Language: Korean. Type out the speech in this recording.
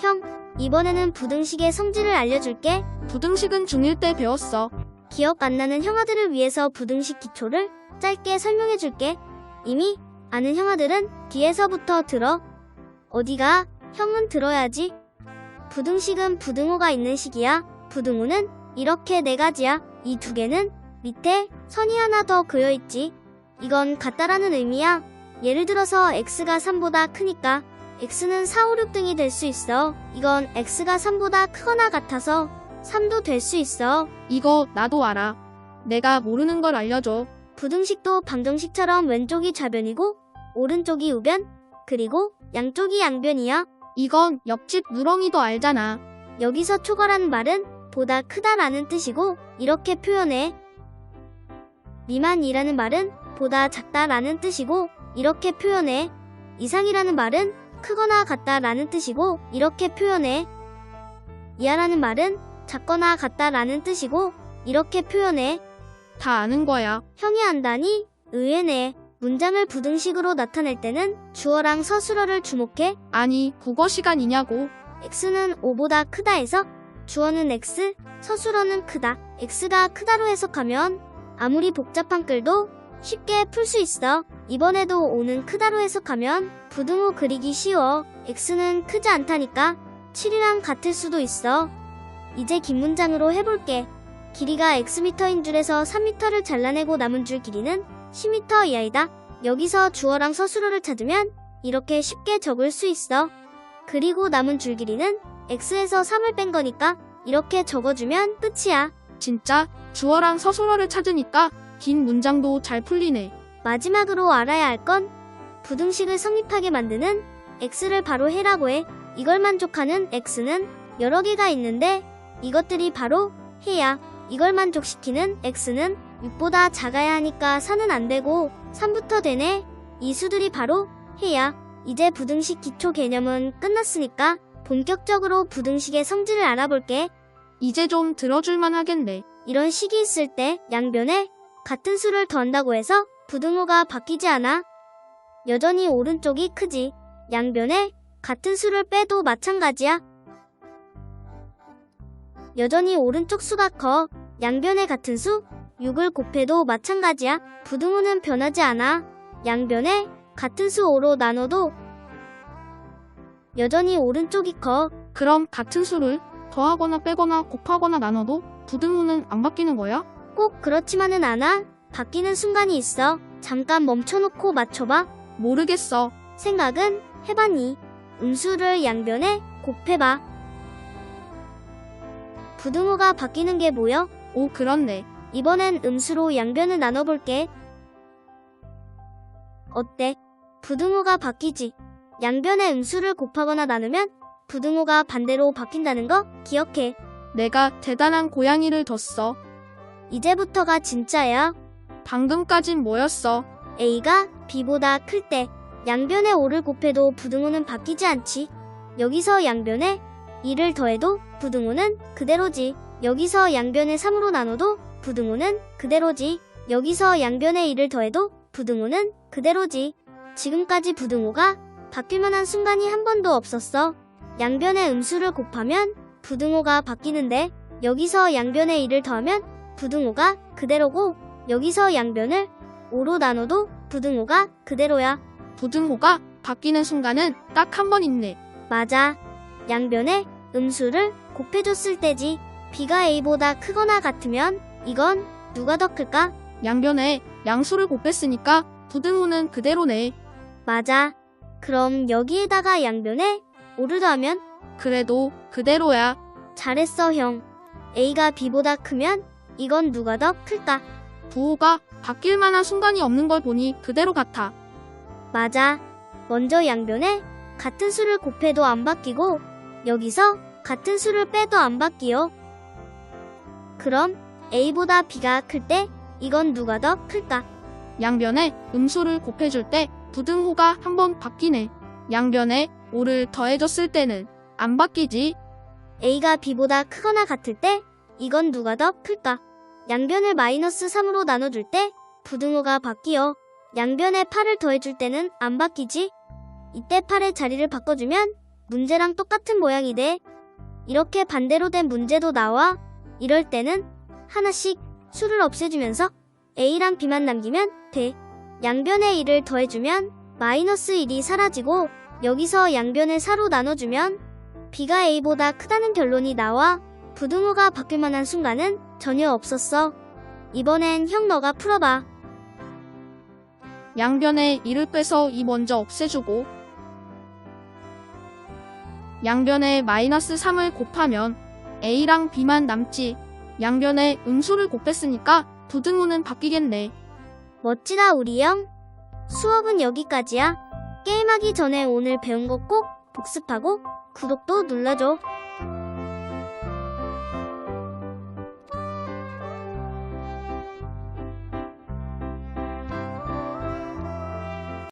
형, 이번에는 부등식의 성질을 알려줄게. 부등식은 중1 때 배웠어. 기억 안 나는 형아들을 위해서 부등식 기초를 짧게 설명해줄게. 이미 아는 형아들은 뒤에서부터 들어. 어디가? 형은 들어야지. 부등식은 부등호가 있는 식이야. 부등호는 이렇게 네 가지야. 이 두 개는 밑에 선이 하나 더 그려 있지. 이건 같다라는 의미야. 예를 들어서 x가 3보다 크니까 x는 4, 5, 6 등이 될 수 있어. 이건 x가 3보다 크거나 같아서 3도 될 수 있어. 이거 나도 알아. 내가 모르는 걸 알려줘. 부등식도 방정식처럼 왼쪽이 좌변이고 오른쪽이 우변 그리고 양쪽이 양변이야. 이건 옆집 누렁이도 알잖아. 여기서 초과라는 말은 보다 크다라는 뜻이고 이렇게 표현해. 미만이라는 말은 보다 작다라는 뜻이고 이렇게 표현해. 이상이라는 말은 크거나 같다라는 뜻이고 이렇게 표현해. 이하라는 말은 작거나 같다라는 뜻이고 이렇게 표현해. 다 아는 거야. 형이 안다니 의외네. 문장을 부등식으로 나타낼 때는 주어랑 서술어를 주목해. 아니, 국어 시간이냐고. x는 5보다 크다 해서 주어는 x, 서술어는 크다. x가 크다로 해석하면 아무리 복잡한 글도 쉽게 풀 수 있어. 이번에도 5는 크다로 해석하면 부등호 그리기 쉬워. x는 크지 않다니까 7이랑 같을 수도 있어. 이제 긴 문장으로 해볼게. 길이가 x미터인 줄에서 3미터를 잘라내고 남은 줄 길이는 10미터 이하이다. 여기서 주어랑 서술어를 찾으면 이렇게 쉽게 적을 수 있어. 그리고 남은 줄 길이는 x에서 3을 뺀 거니까 이렇게 적어주면 끝이야. 진짜 주어랑 서술어를 찾으니까 긴 문장도 잘 풀리네. 마지막으로 알아야 할 건 부등식을 성립하게 만드는 x를 바로 해라고 해. 이걸 만족하는 x는 여러 개가 있는데 이것들이 바로 해야. 이걸 만족시키는 x는 6보다 작아야 하니까 4는 안 되고 3부터 되네. 이 수들이 바로 해야. 이제 부등식 기초 개념은 끝났으니까 본격적으로 부등식의 성질을 알아볼게. 이제 좀 들어줄만 하겠네. 이런 식이 있을 때 양변에 같은 수를 더한다고 해서 부등호가 바뀌지 않아. 여전히 오른쪽이 크지. 양변에 같은 수를 빼도 마찬가지야. 여전히 오른쪽 수가 커. 양변에 같은 수 6을 곱해도 마찬가지야. 부등호는 변하지 않아. 양변에 같은 수 5로 나눠도 여전히 오른쪽이 커. 그럼 같은 수를 더하거나 빼거나 곱하거나 나눠도 부등호는 안 바뀌는 거야? 꼭 그렇지만은 않아. 바뀌는 순간이 있어. 잠깐 멈춰놓고 맞춰봐. 모르겠어. 생각은 해봤니? 음수를 양변에 곱해봐. 부등호가 바뀌는 게 뭐여? 오, 그렇네. 이번엔 음수로 양변을 나눠볼게. 어때? 부등호가 바뀌지? 양변에 음수를 곱하거나 나누면 부등호가 반대로 바뀐다는 거 기억해. 내가 대단한 고양이를 뒀어. 이제부터가 진짜야. 방금까진 뭐였어? A가 B보다 클 때 양변에 5를 곱해도 부등호는 바뀌지 않지. 여기서 양변에 2를 더해도 부등호는 그대로지. 여기서 양변에 3으로 나눠도 부등호는 그대로지. 여기서 양변에 2를 더해도 부등호는 그대로지. 지금까지 부등호가 바뀔 만한 순간이 한 번도 없었어. 양변에 음수를 곱하면 부등호가 바뀌는데 여기서 양변에 2를 더하면 부등호가 그대로고 여기서 양변을 5로 나눠도 부등호가 그대로야. 부등호가 바뀌는 순간은 딱 한 번 있네. 맞아. 양변에 음수를 곱해줬을 때지. B가 A보다 크거나 같으면 이건 누가 더 클까? 양변에 양수를 곱했으니까 부등호는 그대로네. 맞아. 그럼 여기에다가 양변에 5를 더하면 그래도 그대로야. 잘했어 형. A가 B보다 크면 이건 누가 더 클까? 부호가 바뀔 만한 순간이 없는 걸 보니 그대로 같아. 맞아. 먼저 양변에 같은 수를 곱해도 안 바뀌고 여기서 같은 수를 빼도 안 바뀌어. 그럼 A보다 B가 클 때 이건 누가 더 클까? 양변에 음수를 곱해줄 때 부등호가 한 번 바뀌네. 양변에 5를 더해줬을 때는 안 바뀌지. A가 B보다 크거나 같을 때 이건 누가 더 클까? 양변을 마이너스 3으로 나눠줄 때 부등호가 바뀌어. 양변에 8을 더해줄 때는 안 바뀌지. 이때 8의 자리를 바꿔주면 문제랑 똑같은 모양이 돼. 이렇게 반대로 된 문제도 나와. 이럴 때는 하나씩 수를 없애주면서 A랑 B만 남기면 돼. 양변에 1을 더해주면 마이너스 1이 사라지고 여기서 양변을 4로 나눠주면 B가 A보다 크다는 결론이 나와 부등호가 바뀔 만한 순간은 전혀 없었어. 이번엔 형 너가 풀어봐. 양변에 1을 빼서 2 먼저 없애주고 양변에 마이너스 3을 곱하면 A랑 B만 남지 양변에 음수를 곱했으니까 부등호는 바뀌겠네. 멋지다 우리 형. 수업은 여기까지야. 게임하기 전에 오늘 배운 거 꼭 복습하고 구독도 눌러줘.